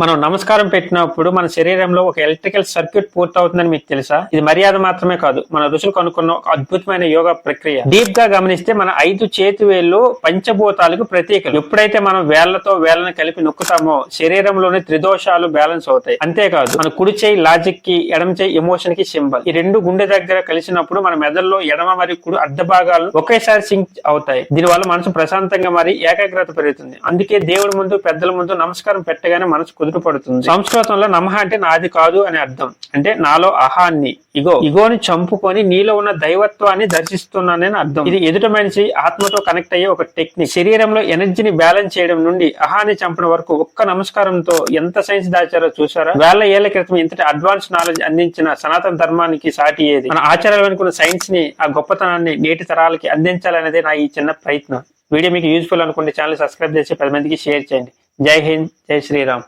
మనం నమస్కారం పెట్టినప్పుడు మన శరీరంలో ఒక ఎలక్ట్రికల్ సర్క్యూట్ పూర్తవుతుందని మీకు తెలుసా? ఇది మర్యాద మాత్రమే కాదు మన ఋషులు కనుక్కున్న ఒక అద్భుతమైన యోగా ప్రక్రియ. డీప్గా గమనిస్తే మన ఐదు చేతి వేళ్ళు పంచభూతాలకు ప్రతీకలు. ఎప్పుడైతే మనం వేళ్ళతో వేళ్ళను కలిపి నొక్కుతామో శరీరంలోని త్రిదోషాలు బ్యాలెన్స్ అవుతాయి. అంతేకాదు మన కుడి చేయి లాజిక్కి ఎడమ చేయి ఎమోషన్కి సింబల్. ఈ రెండు గుండె దగ్గర కలిసినప్పుడు మన మెదడులో ఎడమ మరియు కుడి అర్ధ భాగాలు ఒకేసారి సింక్ అవుతాయి. దీనివల్ల మనసు ప్రశాంతంగా మరి ఏకాగ్రత పెరుగుతుంది. అందుకే దేవుడి ముందు పెద్దల ముందు నమస్కారం పెట్టగానే మనసు కుదురుపడుతుంది సంస్కృతంలో నమహ అంటే నాది కాదు అని అర్థం. అంటే నాలో అహాన్ని ఇగో ఇగోని చంపుకొని నీలో ఉన్న దైవత్వాన్ని దర్శిస్తున్నానని అర్థం. ఇది ఎదుట మనిషి ఆత్మతో కనెక్ట్ అయ్యే ఒక టెక్నిక్. శరీరంలో ఎనర్జీని బ్యాలెన్స్ చేయడం నుండి అహాన్ని చంపడం వరకు ఒక్క నమస్కారంతో ఎంత సైన్స్ దాచారో చూసారా వేల ఏళ్ళ క్రితం ఇంతటి అడ్వాన్స్ నాలెడ్జ్ అందించిన సనాతన ధర్మానికి సాటి ఏది? మన ఆచారాలు అనుకున్న సైన్స్ని ఆ గొప్పతనాన్ని నేటి తరాలకి అందించాలనేదే నా ఈ చిన్న ప్రయత్నం. వీడియో మీకు యూజ్ఫుల్ అనుకుంటే ఛానల్ సబ్స్క్రైబ్ చేసి పది మందికి షేర్ చేయండి. జై హింద్ జై శ్రీరామ్.